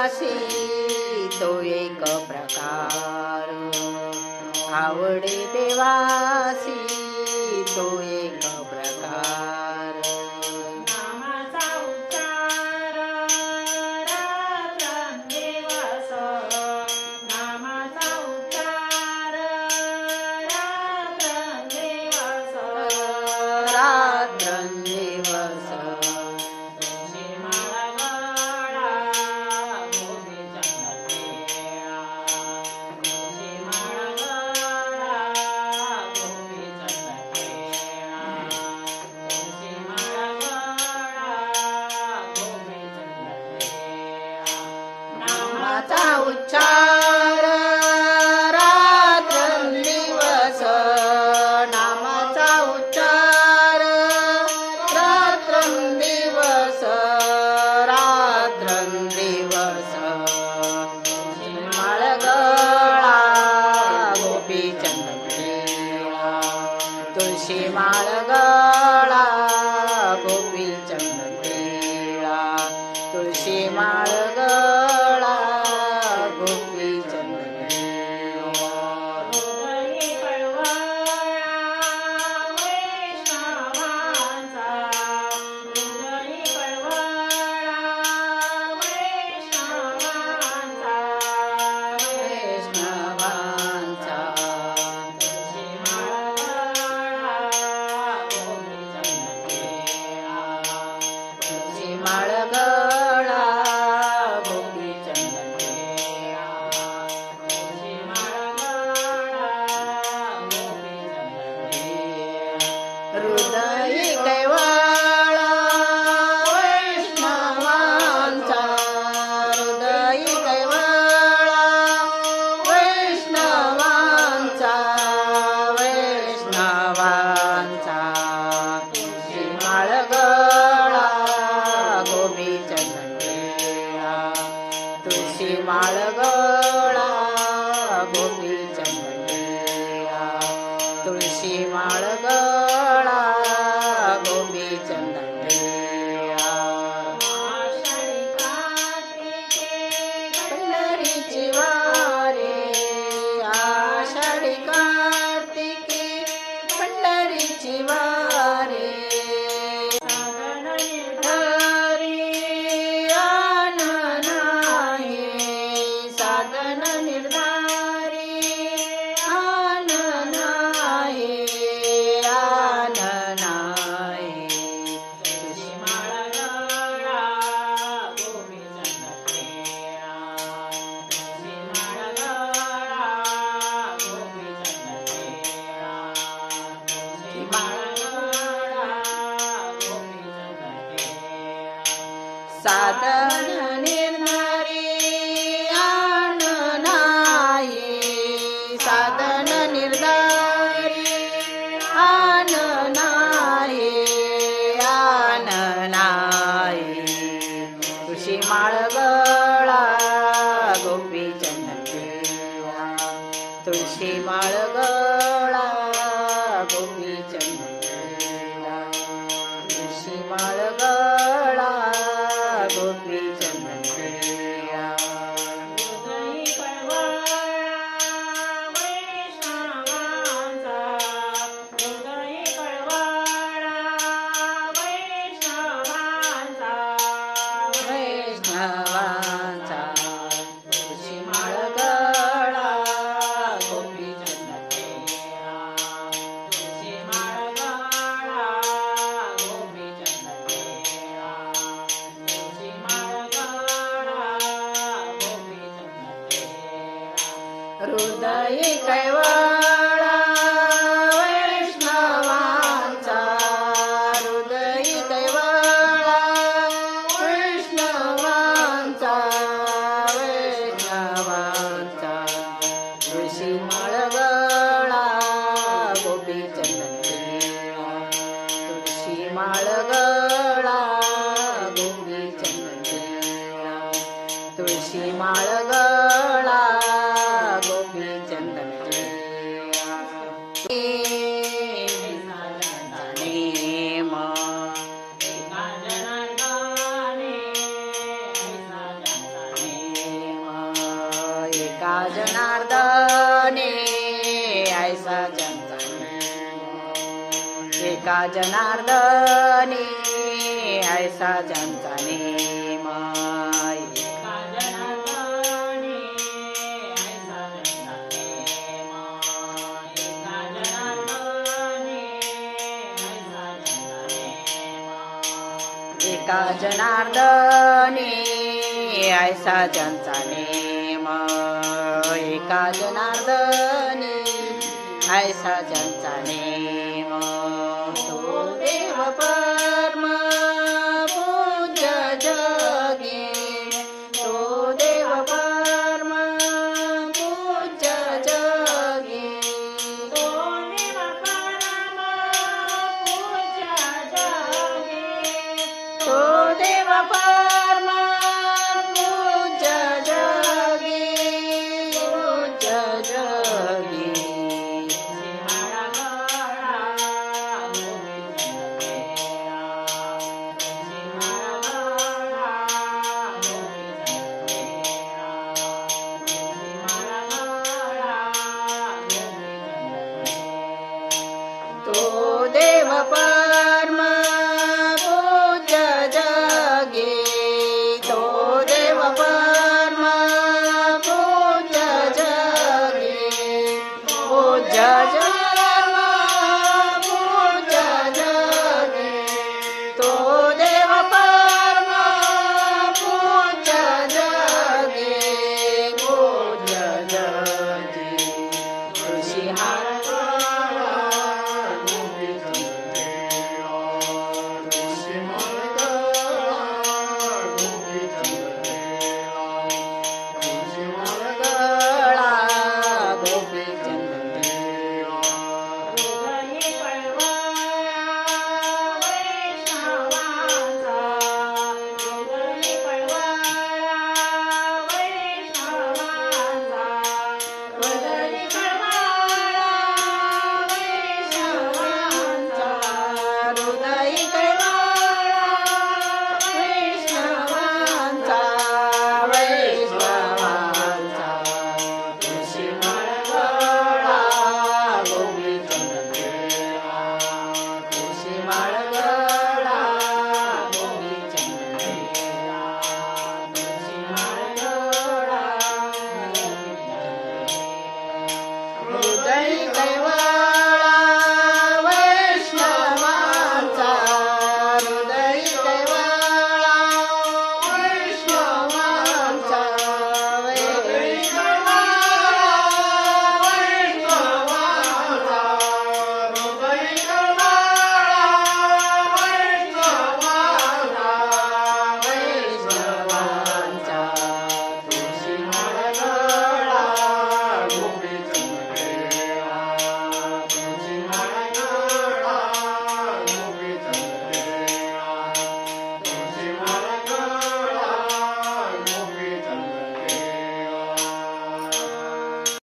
પાસે તો એક પ્રકાર. આવડે દેવાસી તો એક तुळशी माळ माळगळा गोपी माळगळा गोपी चंदया तुळशी माळगळा गोपी चंदया पंढरीची वा ಸಾಧನ ನಿರ್ಧಾರ माळगळा गोपीचंद एका जनार्दने ऐसा जनता एका जनार्दने ऐसा जनताने नेम. एका जनार्दनी ऐसा ज्यांचा नेम एका जनार्दनी ऐसा ज्यांचा नेम देवपा